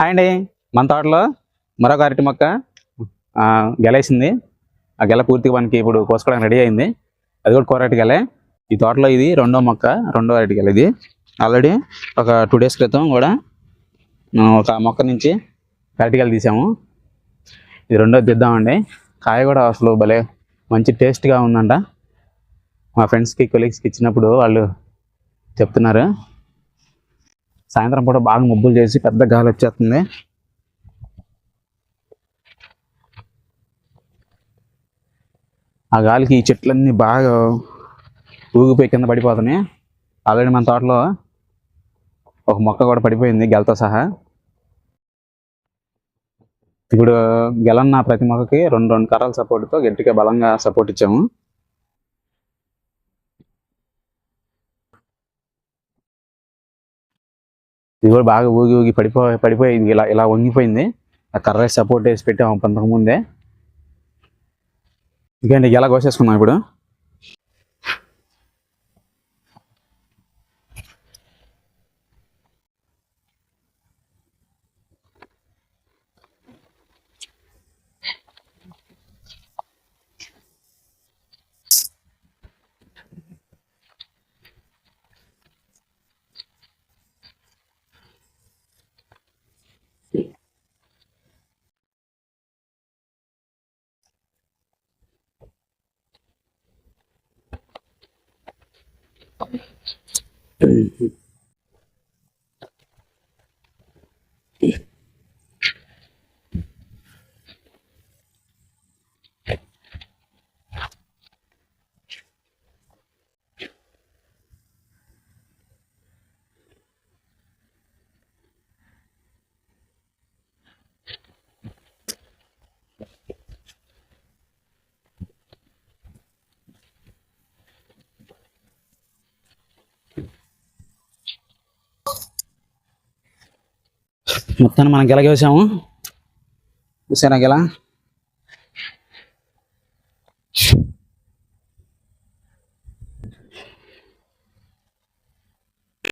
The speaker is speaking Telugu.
హాయ్ అండి. మన తోటలో మరొక అరటి మొక్క గెలేసింది. ఆ గెల పూర్తిగా మనకి ఇప్పుడు కోసుకోవడానికి రెడీ అయింది. అది కూడా కూర గెలే. ఈ తోటలో ఇది రెండో మొక్క రెండో అరటి గెల ఇది. ఆల్రెడీ ఒక టూ డేస్ క్రితం కూడా ఒక మొక్క నుంచి అరటి గెల తీసాము. ఇది రెండో తీద్దామండి కాయ కూడా అసలు భలే మంచి టేస్ట్గా ఉందంట. మా ఫ్రెండ్స్కి కొలీగ్స్కి ఇచ్చినప్పుడు వాళ్ళు చెప్తున్నారు. సాయంత్రం పూట బాగా మబ్బులు చేసి పెద్ద గాలి వచ్చేస్తుంది. ఆ గాలికి ఈ చెట్లన్నీ బాగా ఊగిపోయి కింద పడిపోతున్నాయి. ఆల్రెడీ మన తోటలో ఒక మొక్క కూడా పడిపోయింది గెలతో సహా. ఇప్పుడు గెలన్న ప్రతి మొక్కకి రెండు రెండు కర్రల సపోర్ట్తో గట్టిగా బలంగా సపోర్ట్ ఇచ్చాము. ఇది కూడా బాగా ఊగి ఊగి పడిపోయి పడిపోయింది. ఇలా ఇలా వంగిపోయింది. ఆ కర్ర సపోర్ట్ వేసి పెట్టాము పంతకు ముందే. ఇంకేంటి ఎలా కోసేసుకున్నాం ఇప్పుడు? った。మొత్తాన్ని మనం గెలగేసాము చూసారా గెల?